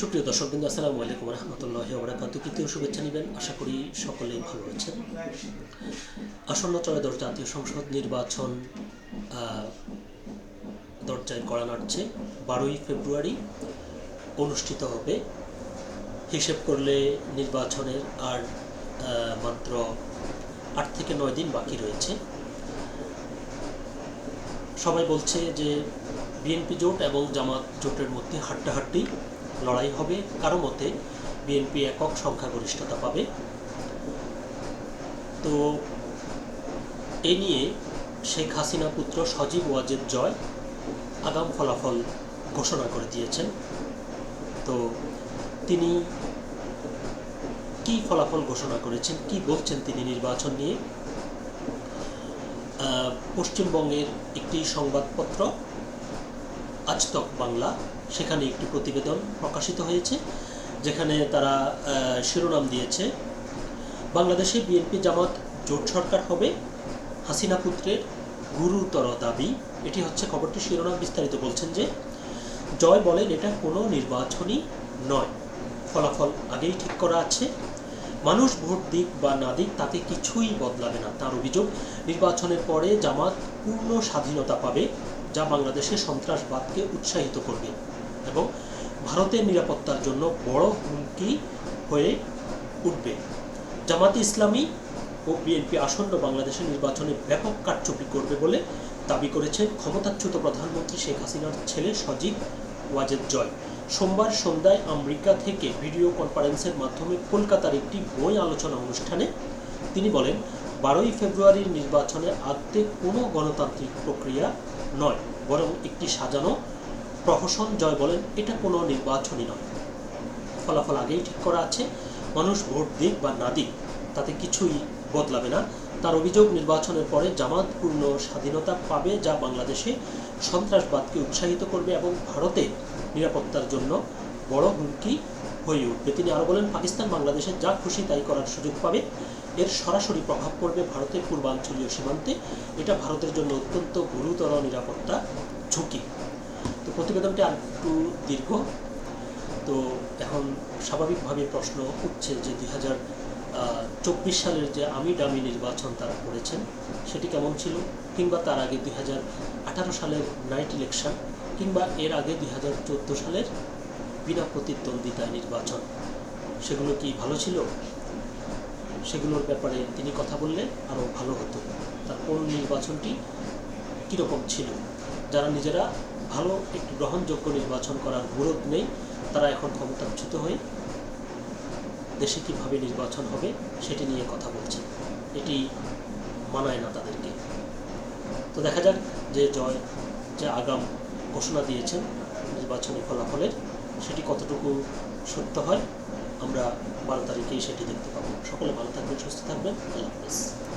সুপ্রিয় দর্শক বিন্দু, আসসালামু আলাইকুম রহমতুল্লাহ ওবরাকাত তৃতীয় শুভেচ্ছা নেবেন। আশা করি সকলেই ভালো আছেন। আসন্ন ত্রয়োদশ জাতীয় সংসদ নির্বাচন দরজায় কড়া নাড়ছে। বারোই ফেব্রুয়ারি অনুষ্ঠিত হবে। হিসেব করলে নির্বাচনের আর মাত্র আট থেকে নয় দিন বাকি রয়েছে। সবাই বলছে যে বিএনপি জোট এবং জামাত জোটের মধ্যে হাড্ডাহাড্ডি লড়াই হবে কারও মতে বিএনপি একক সংখ্যাগরিষ্ঠতা পাবে। তো এ নিয়ে শেখ হাসিনা পুত্র সজীব ওয়াজেদ জয় আগাম ফলাফল ঘোষণা করে দিয়েছেন। তো তিনি কি ফলাফল ঘোষণা করেছেন, কি বলছেন তিনি নির্বাচন নিয়ে? পশ্চিমবঙ্গের একটি সংবাদপত্র আজতক বাংলা। সেখানে একটি প্রতিবেদন প্রকাশিত হয়েছে, যেখানে তারা শিরোনাম দিয়েছে, বাংলাদেশে বিএনপি জামাত জোট সরকার হবে, হাসিনা পুত্রের গুরুতর দাবি। এটি হচ্ছে খবরটি, শিরোনাম বিস্তারিত বলছেন যে, জয় বলেন এটা কোনো নির্বাচনই নয়। ফলাফল আগেই ঠিক করা আছে। মানুষ ভোট দিক বা না দিক, তাতে কিছুই বদলাবে না। তার অভিযোগ, নির্বাচনের পরে জামাত পূর্ণ স্বাধীনতা পাবে। যা বাংলাদেশে সন্ত্রাসবাদকে উৎসাহিত করবে এবং ভারতের নিরাপত্তার জন্য বড় হুমকি হয়ে উঠবে। জামাতে ইসলামী ও বিএনপি আসন্ন বাংলাদেশের নির্বাচনে ব্যাপক কারচুপি করবে বলে দাবি করেছেন ক্ষমতাচ্যুত প্রধানমন্ত্রী শেখ হাসিনার ছেলে সজীব ওয়াজেদ জয়। সোমবার সন্ধ্যায় আমেরিকা থেকে ভিডিও কনফারেন্সের মাধ্যমে কলকাতার একটি বই আলোচনা অনুষ্ঠানে তিনি বলেন, বারোই ফেব্রুয়ারির নির্বাচনে আদতে কোনো গণতান্ত্রিক প্রক্রিয়া নয়, বরং একটি সাজানো প্রহসন জয় বলেন, এটা কোনো নির্বাচনই নয়। ফলাফল আগেই ঠিক করা আছে, মানুষ ভোট দিক বা না দিক, তাতে কিছুই বদলাবে না। তার অভিযোগ, নির্বাচনের পরে জামাত পূর্ণ স্বাধীনতা পাবে যা বাংলাদেশে সন্ত্রাসবাদকে উৎসাহিত করবে এবং ভারতে নিরাপত্তার জন্য বড় হুমকি হয়ে উঠবে তিনি আরও বলেন, পাকিস্তান বাংলাদেশে যা খুশি তাই করার সুযোগ পাবে। এর সরাসরি প্রভাব পড়বে ভারতের পূর্বাঞ্চলীয় সীমান্তে। এটা ভারতের জন্য অত্যন্ত গুরুতর নিরাপত্তা ঝুঁকি। তো প্রতিবেদনটি আর একটু দীর্ঘ। তো এখন স্বাভাবিকভাবে প্রশ্ন উঠছে যে দুই হাজার চব্বিশ সালের যে আমি ডামি নির্বাচন তারা করেছেন, সেটি কেমন ছিল? কিংবা তার আগে দুই হাজার আঠারো সালের নাইট ইলেকশন, কিংবা এর আগে দুই হাজার চোদ্দ সালের বিনা প্রতিদ্বন্দ্বিতায় নির্বাচন, সেগুলো কি ভালো ছিল? সেগুলোর ব্যাপারে তিনি কথা বললে আরও ভালো হতো। তার কোন নির্বাচনটি কীরকম ছিল? যারা নিজেরা ভালো একটি গ্রহণযোগ্য নির্বাচন করার গুরুত্ব নেই, তারা এখন ক্ষমতাচ্যুত হয়ে দেশে কীভাবে নির্বাচন হবে সেটি নিয়ে কথা বলছেন। এটি মানায় না তাদেরকে। তো দেখা যাক যে জয়, যে আগাম ঘোষণা দিয়েছেন নির্বাচনী ফলাফলের সেটি কতটুকু সত্য হয়, আমরা বারো তারিখেই সেটি দেখতে পাবো। সকলে ভালো থাকবেন, সুস্থ থাকবেন। আল্লাহ